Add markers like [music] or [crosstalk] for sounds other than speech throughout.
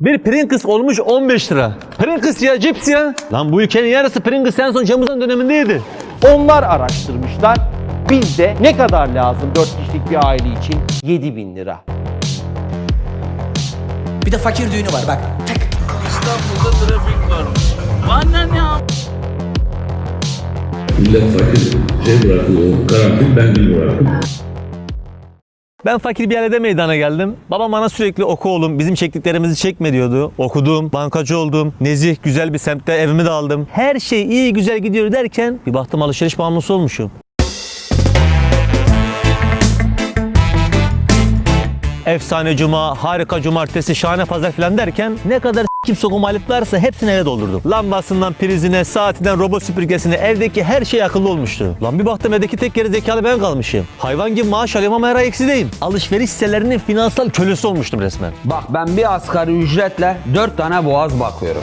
Bir Pringles olmuş 15 lira. Pringles ya cips ya. Lan bu ülkenin yarısı Pringles en son Cemuzan dönemindeydi. Onlar araştırmışlar. Bizde ne kadar lazım 4 kişilik bir aile için? 7 bin lira. Bir de fakir düğünü var bak. Tak. İstanbul'da trafik varmış. Annen ya. Millet fakir şey bıraktı o karantin ben gül bıraktım. Ben fakir bir ailede meydana geldim. Babam bana sürekli oku oğlum bizim çektiklerimizi çekme diyordu. Okudum, bankacı oldum. Nezih güzel bir semtte evimi de aldım. Her şey iyi güzel gidiyor derken bir baktım alışveriş bağımlısı olmuşum. Efsane cuma, harika cumartesi, şahane pazar falan derken ne kadar kim sokum aletlerse hepsini eve doldurdum. Lambasından prizine, saatinden robot süpürgesine evdeki her şey akıllı olmuştu. Lan bir baktım evdeki tek geri zekalı ben kalmışım. Hayvan gibi maaş alıyorum ama her ay eksideyim. Alışveriş sitelerinin finansal kölesi olmuştum resmen. Bak ben bir asgari ücretle 4 tane boğaz bakıyorum.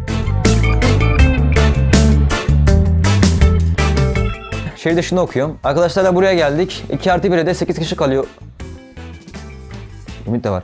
Şehir dışında okuyorum. Arkadaşlarla buraya geldik. 2 artı 1'e de 8 kişi kalıyor. Ümit de var.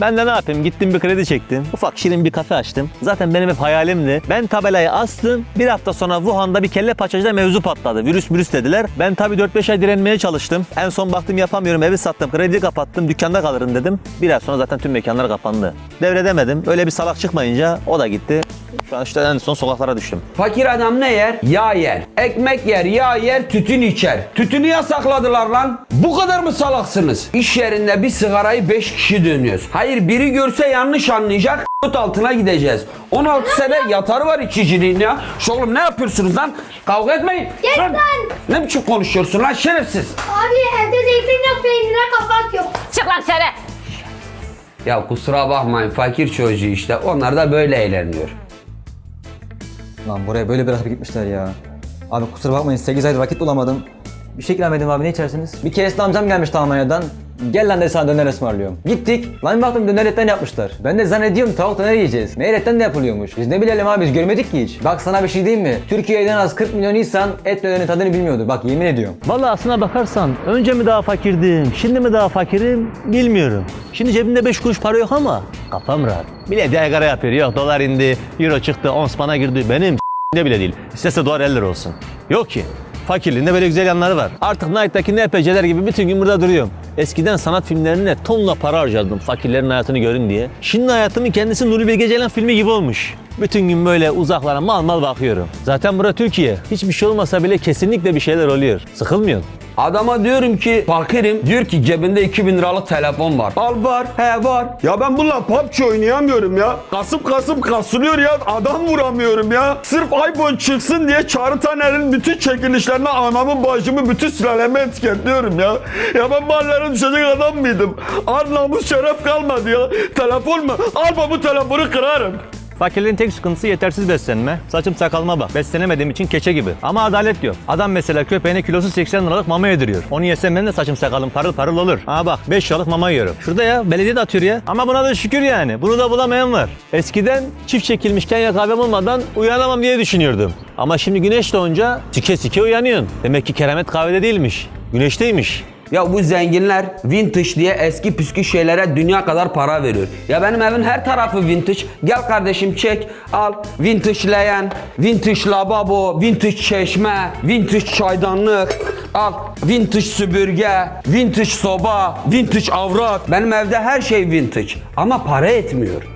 Ben de ne yapayım? Gittim bir kredi çektim. Ufak şirin bir kafe açtım. Zaten benim hep hayalimdi. Ben tabelayı astım. Bir hafta sonra Wuhan'da bir kelle paçacıda mevzu patladı. Virüs virüs dediler. Ben tabii 4-5 ay direnmeye çalıştım. En son baktım yapamıyorum. Evi sattım. Krediyi kapattım. Dükkanda kalırım dedim. Bir ay sonra zaten tüm mekanlar kapandı. Devredemedim. Öyle bir salak çıkmayınca o da gitti. Şu an işte en son sokaklara düştüm. Fakir adam ne yer? Yağ yer. Ekmek yer, yağ yer, tütün içer. Tütünü yasakladılar lan. Bu kadar mı salaksınız? İş yerinde bir sigarayı 5 kişi dönüyoruz. Hayır biri görse yanlış anlayacak. altına gideceğiz. 16 sene yatarı var içiciliğin ya. Şu oğlum ne yapıyorsunuz lan? Kavga etmeyin. Yes Lan, lan. Ne biçim konuşuyorsun lan şerefsiz? Abi evde zeytin yok peynire kapak yok. Çık lan sene. Ya kusura bakmayın fakir çocuğu işte. Onlar da böyle eğleniyor. Lan buraya böyle bırakıp gitmişler ya. Abi kusura bakmayın 8 aydır vakit bulamadım. Bir şey ikram edeyim abi ne içersiniz? Bir keresinde amcam gelmişti Almanya'dan. Gel lan dedi sana döner ısmarlıyorum. Gittik. Lan baktım döner etten yapmışlar. Ben de zannediyorum tavuk döner yiyeceğiz. Meğer etten de yapılıyormuş. Biz ne bilelim abi biz görmedik ki hiç. Bak sana bir şey diyeyim mi? Türkiye'de en az 40 milyon insan et dönerin tadını bilmiyordu. Bak yemin ediyorum. Vallahi aslına bakarsan önce mi daha fakirdim, şimdi mi daha fakirim bilmiyorum. Şimdi cebimde 5 kuruş para yok ama kafam rahat. Bile yaygara yapıyor. Yok dolar indi, euro çıktı, ons bana girdi. Benim [laughs] ne bile değil. İstese dolar 50 lira olsun. Yok ki. Fakirliğinde böyle güzel yanları var. Artık Night'taki NPC'ler gibi bütün gün burada duruyorum. Eskiden sanat filmlerine tonla para harcardım fakirlerin hayatını görün diye. Şimdi hayatımın kendisi Nuri Bilge Ceylan filmi gibi olmuş. Bütün gün böyle uzaklara mal mal bakıyorum. Zaten bura Türkiye. Hiçbir şey olmasa bile kesinlikle bir şeyler oluyor. Sıkılmıyorsun. Adama diyorum ki fakirim. Diyor ki cebinde 2000 liralık telefon var. Al var. He var. Ya ben bununla PUBG oynayamıyorum ya. Kasıp kasıp kasılıyor ya. Adam vuramıyorum ya. Sırf iPhone çıksın diye Çağrı Taner'in bütün çekilişlerine anamın bacımı bütün sülalemi etiketliyorum ya. Ya ben mahallere düşecek adam mıydım? Ar namus şeref kalmadı ya. Telefon mu? Al bu telefonu kırarım. Fakirlerin tek sıkıntısı yetersiz beslenme. Saçım sakalıma bak. Beslenemediğim için keçe gibi. Ama adalet yok. Adam mesela köpeğine kilosu 80 liralık mama yediriyor. Onu yesem benim de saçım sakalım parıl parıl olur. Ama bak 5 liralık mama yiyorum. Şurada ya belediye de atıyor ya. Ama buna da şükür yani. Bunu da bulamayan var. Eskiden çift çekilmiş Kenya kahvem olmadan uyanamam diye düşünüyordum. Ama şimdi güneş doğunca sike sike uyanıyorsun. Demek ki keramet kahvede değilmiş. Güneşteymiş. Ya bu zenginler vintage diye eski püskü şeylere dünya kadar para veriyor. Ya benim evin her tarafı vintage. Gel kardeşim çek al. Vintage leğen, vintage lavabo, vintage çeşme, vintage çaydanlık. Al vintage süpürge, vintage soba, vintage avrat. Benim evde her şey vintage ama para etmiyor.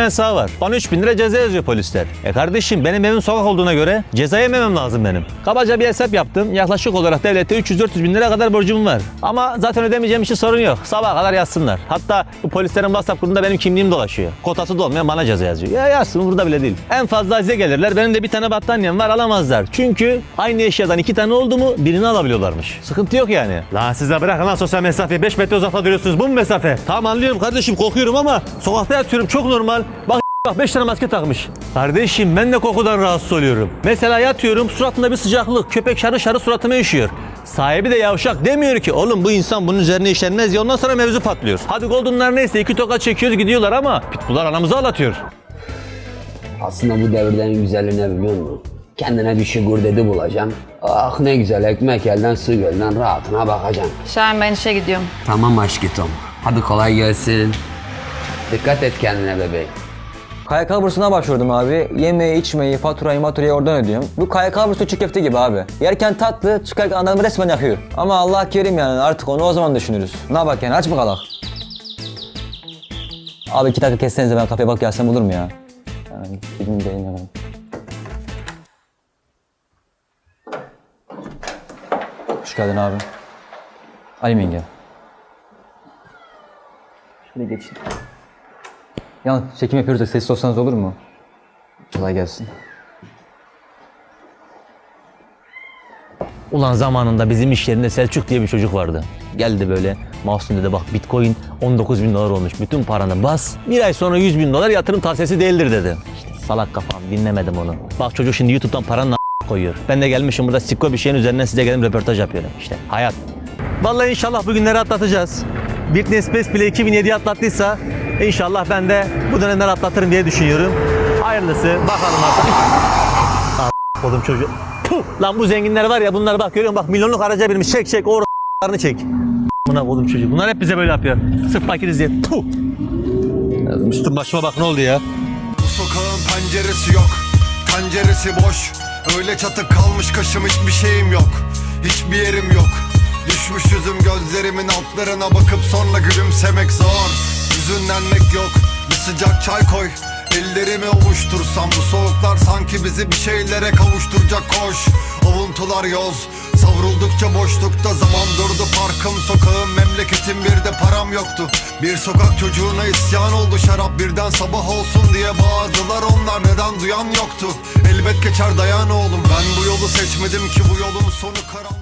yasağı var. Bana 3000 lira ceza yazıyor polisler. E kardeşim benim evim sokak olduğuna göre ceza yememem lazım benim. Kabaca bir hesap yaptım. Yaklaşık olarak devlette 300-400 bin lira kadar borcum var. Ama zaten ödemeyeceğim için sorun yok. Sabaha kadar yazsınlar. Hatta bu polislerin WhatsApp grubunda benim kimliğim dolaşıyor. Kotası da olmayan bana ceza yazıyor. Ya yazsın burada bile değil. En fazla size gelirler. Benim de bir tane battaniyem var alamazlar. Çünkü aynı eşyadan iki tane oldu mu birini alabiliyorlarmış. Sıkıntı yok yani. Lan size bırakın lan sosyal mesafe. 5 metre uzakta duruyorsunuz. Bu mu mesafe? Tamam anlıyorum kardeşim kokuyorum ama sokakta yatıyorum çok normal. Bak Bak 5 tane maske takmış. Kardeşim ben de kokudan rahatsız oluyorum. Mesela yatıyorum suratımda bir sıcaklık. Köpek şarı şarı suratıma üşüyor. Sahibi de yavşak demiyor ki oğlum bu insan bunun üzerine işlenmez ya ondan sonra mevzu patlıyor. Hadi Golden'lar neyse iki toka çekiyoruz gidiyorlar ama Pitbull'lar anamızı ağlatıyor. Aslında bu devirde en güzeli ne biliyor musun? Kendine bir şugur dedi bulacaksın. Ah ne güzel ekmek elden su gölden rahatına bakacaksın. Şahin ben işe gidiyorum. Tamam aşkım. Hadi kolay gelsin. Dikkat et kendine bebeğim. KYK bursuna başvurdum abi. Yemeği, içmeyi, faturayı, maturayı oradan ödüyorum. Bu KYK bursu çiğ köfte gibi abi. Yerken tatlı, çıkarken adamı resmen yakıyor. Ama Allah kerim yani artık onu o zaman düşünürüz. Ne bak yani aç mı kalak? Abi iki dakika kessenize ben kapıya bak gelsem olur mu ya? Yani de inanın. Hoş geldin abi. Ali yenge. Şöyle geçin. Yalnız çekim yapıyoruz da sessiz olsanız olur mu? Kolay gelsin. Ulan zamanında bizim iş yerinde Selçuk diye bir çocuk vardı. Geldi böyle Mahsun dedi bak bitcoin 19 bin dolar olmuş. Bütün paranı bas. Bir ay sonra 100 bin dolar yatırım tavsiyesi değildir dedi. İşte salak kafam dinlemedim onu. Bak çocuk şimdi YouTube'dan paranın koyuyor. Ben de gelmişim burada sikko bir şeyin üzerinden size gelip röportaj yapıyorum. İşte hayat. Vallahi inşallah bu günleri atlatacağız. Britney Spears bile 2007'yi atlattıysa inşallah ben de bu dönemleri atlatırım diye düşünüyorum. Hayırlısı bakalım artık. Oğlum çocuğu. Puh! Lan bu zenginler var ya bunlar bak görüyor musun? Bak milyonluk araca binmiş. Çek çek orasını çek. Buna oğlum çocuğu. Bunlar hep bize böyle yapıyor. Sırf fakiriz diye. Puh! Üstüm başıma bak ne oldu ya? Bu sokağın penceresi yok, penceresi boş. Öyle çatık kalmış kaşım hiçbir şeyim yok. Hiçbir yerim yok. Düşmüş yüzüm gözlerimin altlarına bakıp sonra gülümsemek zor. Hüzünlenmek yok. Bir sıcak çay koy. Ellerimi ovuştursam bu soğuklar sanki bizi bir şeylere kavuşturacak. Koş. Avuntular yoz. Savruldukça boşlukta zaman durdu. Parkım sokağım memleketim bir de param yoktu. Bir sokak çocuğuna isyan oldu. Şarap birden sabah olsun diye bağırdılar. Onlar neden duyan yoktu? Elbet geçer dayan oğlum. Ben bu yolu seçmedim ki. Bu yolun sonu karanlık